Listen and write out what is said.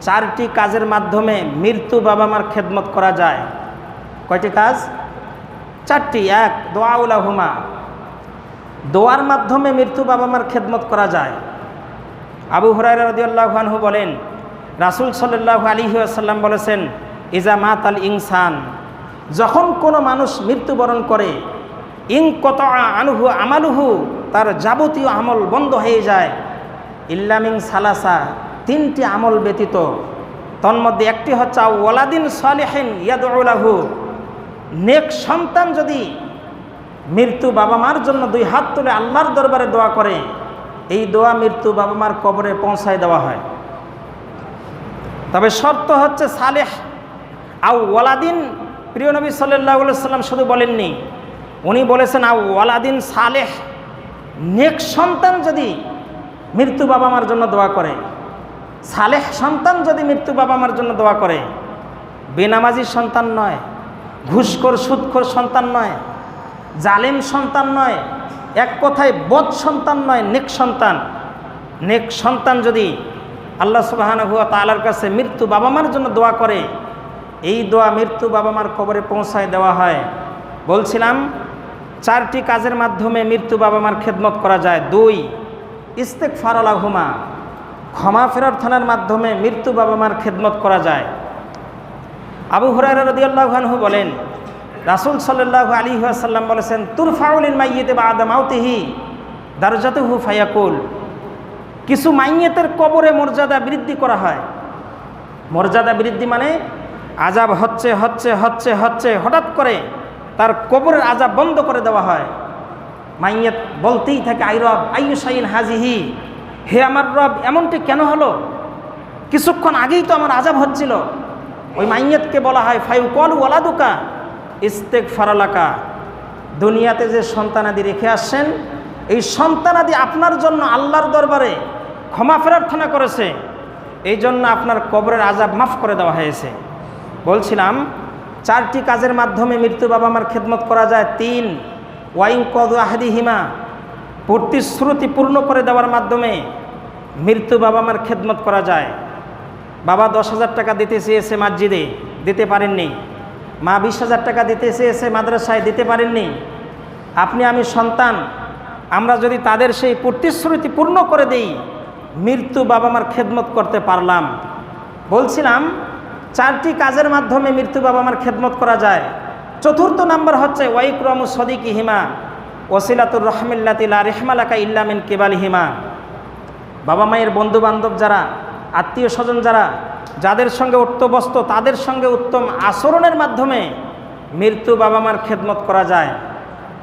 চারটি কাজের মাধ্যমে মৃত্যু বাবা মার খেদমত করা যায়। কয়টি কাজ? চারটি। এক দোয়াউলা হুমা দোয়ার মাধ্যমে মৃত্যু বাবা মার খেদমত করা যায়। আবু হরাই রদিয়াল্লাহ আনহু বলেন, রাসুল সাল্লাহ আলী আসাল্লাম বলেছেন, ইজা মাত আল ইনসান। যখন কোনো মানুষ মৃত্যুবরণ করে ইং কত আনুহু আমালুহু, তার যাবতীয় আমল বন্ধ হয়ে যায়। ইল্লামিং সালাসা। তিনটি আমল ব্যতীত। তন্মধ্যে একটি হচ্ছে ওয়ালাদিন সালেহেন ইয়াদুলাহু নেক সন্তান যদি মৃত্যু বাবা মার জন্য দুই হাত তুলে আল্লাহর দরবারে দোয়া করে, এই দোয়া মৃত্যু বাবা মার কবরে পৌঁছায় দেওয়া হয়। তবে শর্ত হচ্ছে সালেহ। আউ ওয়ালাদিন প্রিয় নবী সাল্লাহ সাল্লাম শুধু বলেননি, উনি বলেছেন আউ ওয়ালাদিন সালেহ। নেক সন্তান যদি মৃত্যু বাবা মার জন্য দোয়া করে সালেহ সন্তান যদি মৃত্যু বাবা মার জন্য দোয়া করে, বেনামাজি সন্তান নয়, ঘুষখোর, সুদখোর সন্তান নয়, জালেম সন্তান নয়, এক কথায় বদ সন্তান নয়, নেক সন্তান। নেক সন্তান যদি আল্লাহ সুবাহান হুয়া তালার কাছে মৃত্যু বাবা মার জন্য দোয়া করে, এই দোয়া মৃত্যু বাবা মার কবরে পৌঁছায় দেওয়া হয়। বলছিলাম, চারটি কাজের মাধ্যমে মৃত্যু বাবা মার খেদমত করা যায়। দুই ইস্তেক ফারালাহুমা ক্ষমা ফেরার্থনার মাধ্যমে মৃত্যু বাবা মার খেদমত করা যায়। আবু হুরায়রা রদিয়াল্লাহু বলেন, রাসুল সাল্লাহ আলী আসাল্লাম বলেছেন তুরফাউলিন মাইয়েতে বা আদামাউতিহি দারজাতুহু ফায়াকুল। কিছু মাইয়েতের কবরে মর্যাদা বৃদ্ধি করা হয়। মর্যাদা বৃদ্ধি মানে আজাব হচ্ছে হচ্ছে হচ্ছে হচ্ছে, হঠাৎ করে তার কবরের আজাব বন্ধ করে দেওয়া হয়। মাইয়েত বলতেই থাকে আই রব আইয়ু সাইন হাজিহি। হে আমার রব, এমনটি কেন হলো? কিছুক্ষণ আগেই তো আমার আজাব হচ্ছিল। ওই মাইয়েতকে বলা হয় ফাইউ কল ওয়ালাদুকা ইস্তেক ফারালাকা দুনিয়াতে যে সন্তানাদি রেখে আসছেন, এই সন্তানাদি আপনার জন্য আল্লাহর দরবারে ক্ষমা প্রার্থনা করেছে। এই জন্য আপনার কবরের আজাব মাফ করে দেওয়া হয়েছে। বলছিলাম, চারটি কাজের মাধ্যমে মৃত্যু বাবা মার খেদমত করা যায়। তিন ওয়াইং কদ আহাদি হিমা প্রতিশ্রুতি পূর্ণ করে দেওয়ার মাধ্যমে মৃত্যু বাবা মার খেদমত করা যায়। বাবা দশ হাজার টাকা দিতে চেয়েছে মসজিদে, দিতে পারেননি। মা বিশ হাজার টাকা দিতে চেয়েছে মাদ্রাসায়, দিতে পারেননি। আপনি, আমি সন্তান, আমরা যদি তাদের সেই প্রতিশ্রুতি পূর্ণ করে দেই, মৃত্যু বাবা মার খেদমত করতে পারলাম। বলছিলাম, চারটি কাজের মাধ্যমে মৃত্যু বাবা মার খেদমত করা যায়। চতুর্থ নাম্বার হচ্ছে ওয়াইক্রম সদিকি হিমা ওসিলাতুর রহমিল্লাতিলা রেহমালাকা ইল্লামিন কেবাল হিমা বাবা মায়ের বন্ধু বান্ধব যারা, আত্মীয় স্বজন যারা, যাদের সঙ্গে উত্তবস্ত তাদের সঙ্গে উত্তম আচরণের মাধ্যমে মৃত্যু বাবা মার খেদমত করা যায়।